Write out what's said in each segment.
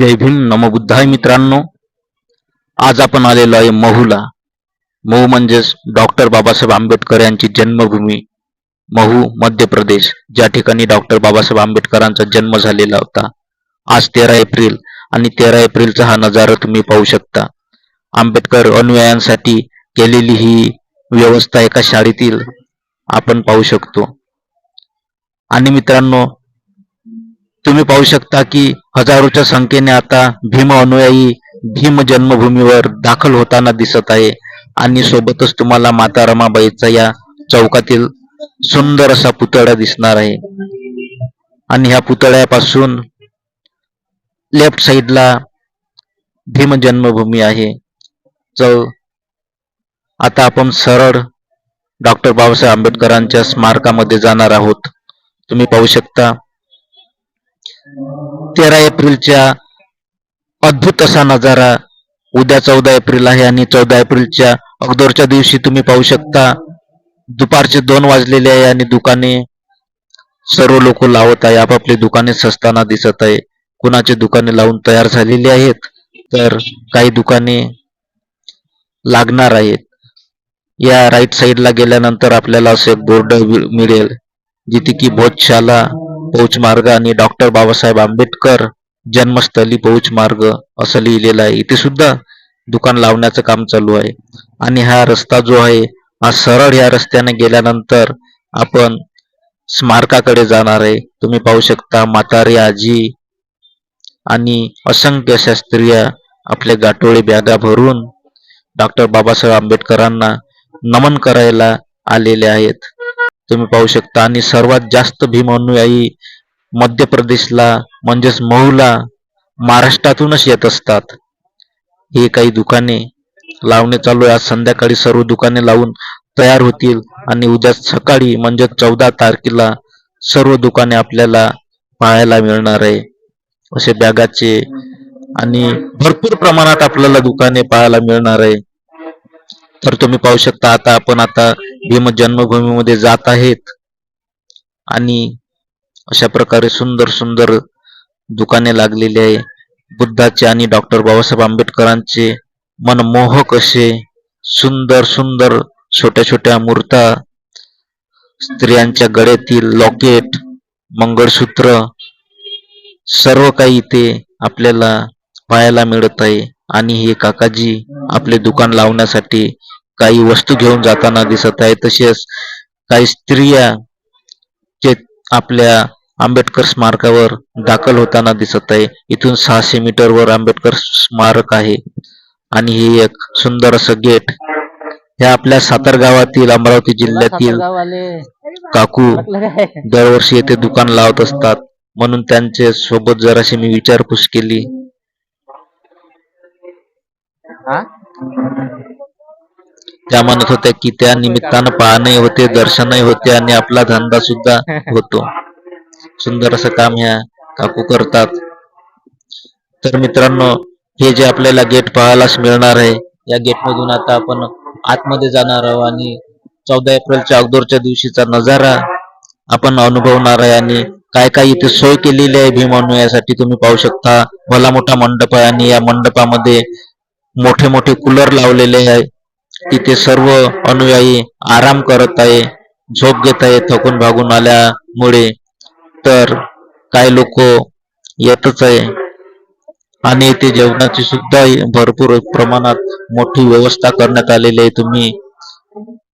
जय भीम. नमबुद्धाय मित्रांनो. आज आपण आलेलो आहे महूला. महू म्हणजेच डॉक्टर बाबासाहेब आंबेडकर यांची जन्मभूमी महू मध्य प्रदेश. ज्या ठिकाणी डॉक्टर बाबासाहेब आंबेडकरांचा जन्म झालेला होता. आज तेरा एप्रिल आणि तेरा एप्रिलचा हा नजारा तुम्ही पाहू शकता. आंबेडकर अनुयायांसाठी केलेली ही व्यवस्था एका शाळेतील आपण पाहू शकतो. आणि मित्रांनो तुम्ही पाहू शकता की हजारोच्या संख्येने आता भीम अनुयायी भीम जन्मभूमीवर दाखल होताना दिसत आहे. आणि सोबतच तुम्हाला माता रमाबाईचा या चौकातील सुंदर असा पुतळा दिसणार आहे. आणि ह्या पुतळ्यापासून लेफ्ट साइडला भीम जन्मभूमी आहे. चौ आता आपण सरळ डॉक्टर बाबासाहेब आंबेडकरांच्या स्मारकामध्ये जाणार आहोत. तुम्ही पाहू शकता तेरा एप्रिलच्या अद्भुत असा नजारा. उद्या चौदा एप्रिल आहे आणि चौदा एप्रिलच्या अगोदरच्या दिवशी तुम्ही पाहू शकता. दुपारचे दोन वाजलेले आहे आणि दुकाने सर्व लोक लावत आहे. आपापली दुकाने सजताना दिसत आहे. कुणाचे दुकाने लावून तयार झालेली आहेत? तर काही दुकाने लागणार आहेत. या राईट साईडला गेल्यानंतर आपल्याला असे बोर्ड मिळेल जिथे की भोजशाला मार्ग आणि डॉक्टर बाबासाहेब आंबेडकर जन्मस्थली पौच मार्ग असं लिहिलेलं आहे. इथे सुद्धा दुकान लावण्याचं काम चालू आहे. आणि हा रस्ता जो आहे हा सरळ या रस्त्याने गेल्यानंतर आपण स्मारकाकडे जाणार आहे. तुम्ही पाहू शकता म्हातारी आजी आणि असंख्य अशा स्त्रिया आपले गाठोळे बॅगा भरून डॉक्टर बाबासाहेब आंबेडकरांना नमन करायला आलेले आहेत. तुम्ही पाहू शकता. आणि सर्वात जास्त भीम अनुयायी मध्य प्रदेशला म्हणजेच महूला महाराष्ट्रातूनच येत असतात. हे काही दुकाने लावणे चालू आहे. आज संध्याकाळी सर्व दुकाने लावून तयार होतील. आणि उद्या सकाळी म्हणजे चौदा तारखेला सर्व दुकाने आपल्याला पाहायला मिळणार आहे. असे बॅगाचे आणि भरपूर प्रमाणात आपल्याला दुकाने पाहायला मिळणार आहे. तर तुम्ही पाहू शकता आता आपण आता भीम जन्मभूमीमध्ये जात आहेत. आणि अशा प्रकारे सुंदर सुंदर दुकाने लागलेली आहे. बुद्धाचे आणि डॉक्टर बाबासाहेब आंबेडकरांचे मनमोहक असे सुंदर सुंदर छोट्या छोट्या मूर्ता स्त्रियांच्या गळ्यातील लॉकेट मंगळसूत्र सर्व काही इथे आपल्याला पाहायला मिळत आहे. आणि हे काकाजी आपले दुकान लावण्यासाठी काही वस्तू घेऊन जाताना दिसत आहे. तसेच काही स्त्रिया जे आपल्या आंबेडकर स्मारकावर दाखल होताना दिसत आहे. इथून सहाशे मीटर वर आंबेडकर स्मारक आहे. आणि हे एक सुंदर असं गेट. हे आपल्या सातार गावातील अमरावती जिल्ह्यातील काकू दरवर्षी येथे दुकान लावत असतात. म्हणून त्यांचे सोबत जराशी मी विचारपूस केली. त्या म्हणत होत्या की त्या निमित्तानं पाहणंही होते दर्शनही होते आणि आपला धंदा सुद्धा होतो. सुंदर असं काम ह्या काकू करतात. तर मित्रांनो हे जे आपल्याला गेट पाहायलाच मिळणार आहे या गेट मधून आता आपण आतमध्ये जाणार आहोत आणि चौदा एप्रिलच्या अगोदरच्या दिवशीचा नजारा आपण अनुभवणार आहे आणि काय काय इथे सोय केलेली आहे भीम अनुयासाठी तुम्ही पाहू शकता. भला मोठा मंडप आहे आणि या मंडपामध्ये मोठे मोठे कूलर लावलेले आहे. तिथे सर्व अनुयायी आराम करत आहे झोप घेत आहे थकून भागून आल्यामुळे. तर काही लोक येतच आहे. आणि इथे जेवणाची सुद्धा भरपूर प्रमाणात मोठी व्यवस्था करण्यात आलेली आहे तुम्ही.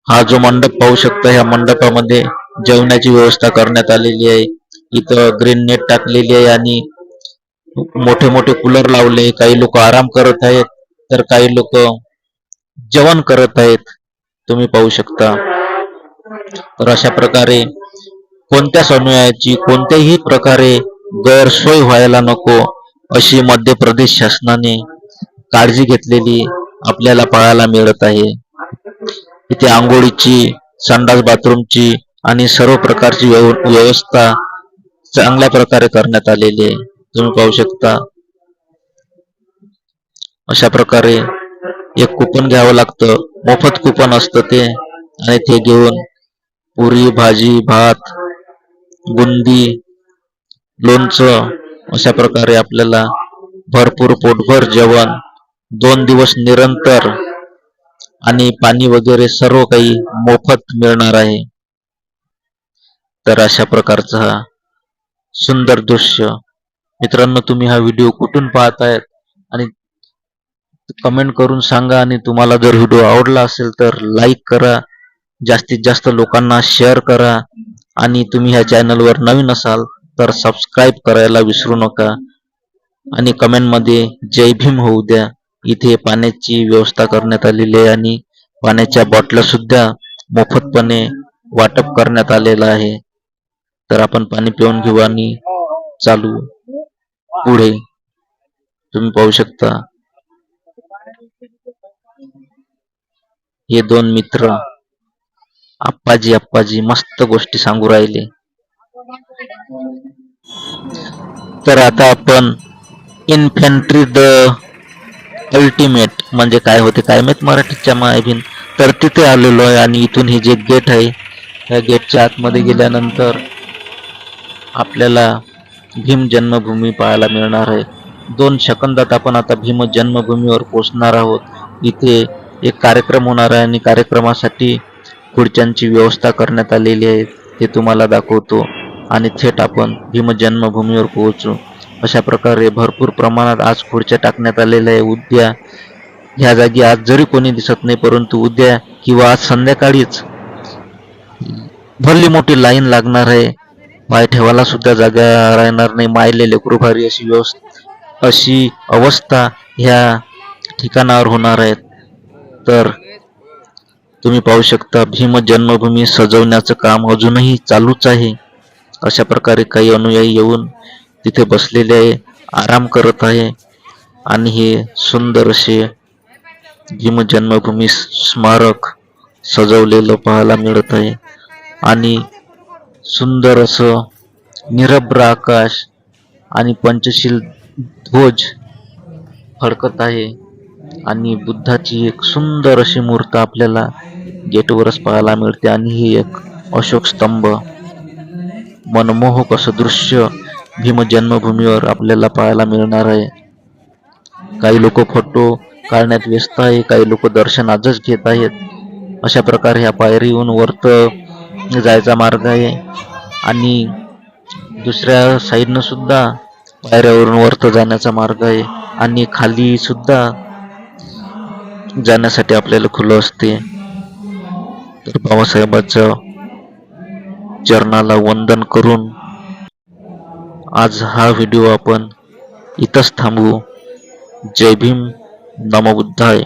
हा जो मंडप पाहू शकता ह्या मंडपामध्ये जेवणाची व्यवस्था करण्यात आलेली आहे. इथं ग्रीन नेट टाकलेली आहे आणि मोठे मोठे कूलर लावले काही लोक आराम करत आहेत. तर काही लोक जेवण करत आहेत तुम्ही पाहू शकता. तर अशा प्रकारे कोणत्या अनुयायाची कोणत्याही प्रकारे गैरसोय व्हायला नको अशी मध्य प्रदेश शासनाने काळजी घेतलेली आपल्याला पाहायला मिळत आहे. इथे आंघोळीची संडास बाथरूमची आणि सर्व प्रकारची व्यव- व्यवस्था चांगल्या प्रकारे करण्यात आलेली आहे. तुम्ही पाहू शकता. अशा प्रकारे एक कुपन घ्यावं लागतं. मोफत कुपन असतं ते. आणि ते घेऊन पुरी भाजी भात बुंदी लोणचं अशा प्रकारे आपल्याला भरपूर पोटभर जेवण दोन दिवस निरंतर आणि पाणी वगैरे सर्व काही मोफत मिळणार आहे. तर अशा प्रकारचा हा सुंदर दृश्य. मित्रांनो तुम्ही हा व्हिडिओ कुठून पाहतायत? आणि कमेंट करून सांगा आणि तुम्हाला जर व्हिडिओ आवडला असेल तर लाईक करा जास्तीत जास्त लोकांना शेअर करा आणि तुम्ही ह्या चॅनलवर नवीन असाल तर सबस्क्राईब करायला विसरू नका आणि कमेंटमध्ये जय भीम होऊ द्या. इथे पाण्याची व्यवस्था करण्यात आलेली आहे आणि पाण्याच्या बाटल्या सुद्धा मोफतपणे वाटप करण्यात आलेलं आहे. तर आपण पाणी पिऊन घेऊ आणि चालू पुढे. तुम्ही पाहू शकता. हे दोन मित्र आप्पाजी आप्पाजी मस्त गोष्टी सांगू राहिले. तर आता आपण इन्फेंट्री द अल्टिमेट म्हणजे काय होते काय माहीत? मराठीच्या मायबीन. तर तिथे आलेलो आहे आणि इथून हे जे गेट आहे या गेटच्या आतमध्ये गेल्यानंतर आपल्याला भीम जन्मभूमी पाहायला मिळणार आहे. दोन सेकंदात आपण आता भीम जन्मभूमीवर पोचणार आहोत. इथे एक कार्यक्रम होणार आहे आणि कार्यक्रमासाठी खुर्च्यांची व्यवस्था करण्यात आलेली आहे. ते तुम्हाला दाखवतो. आणि थेट आपण भीमजन्मभूमीवर पोहोचू. अशा प्रकारे भरपूर प्रमाणात आज खुर्च्या टाकण्यात आलेल्या आहे. उद्या ह्या जागी आज जरी कोणी दिसत नाही परंतु उद्या किंवा आज संध्याकाळीच भरली मोठी लाईन लागणार आहे. माय ठेवायला सुद्धा जागा राहणार नाही. मायले लेकरू भारी अशी व्यवस्था अशी अवस्था ह्या ठिकाणावर होणार आहेत. तर तुम्ही पाहू शकता भीम जन्मभूमी सजवण्याचं काम अजूनही चालूच आहे. अशा प्रकारे काही अनुयायी येऊन तिथे बसलेले आहे आराम करत आहे. आणि हे सुंदर असे भीम जन्मभूमी स्मारक सजवलेलं पाहायला मिळत आहे. आणि सुंदर असं निरभ्र आकाश आणि पंचशील ध्वज फडकत आहे. आणि बुद्धाची एक सुंदर अशी मूर्त आपल्याला गेटवरच पाहायला मिळते. आणि ही एक अशोक स्तंभ मनमोहक असं दृश्य भीम जन्मभूमीवर आपल्याला पाहायला मिळणार आहे. काही लोक फोटो काढण्यात व्यस्त आहे काही लोक दर्शन आजच घेत आहेत. अशा प्रकारे ह्या पायरीहून वरत जायचा मार्ग आहे. आणि दुसऱ्या साईडनं सुद्धा पायऱ्यावरून वरत जाण्याचा मार्ग आहे. आणि खाली सुद्धा जाण्यासाठी आपल्याला खुलं असते. तर बाबासाहेबांचं चरणाला वंदन करून आज हा व्हिडिओ आपण इथंच थांबवू. जय भीम. नमबुद्धाय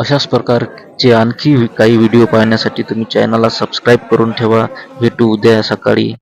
अशाच प्रकारचे आणखी काही व्हिडिओ पाहण्यासाठी तुम्ही चॅनलला सबस्क्राईब करून ठेवा. भेटू उद्या सकाळी.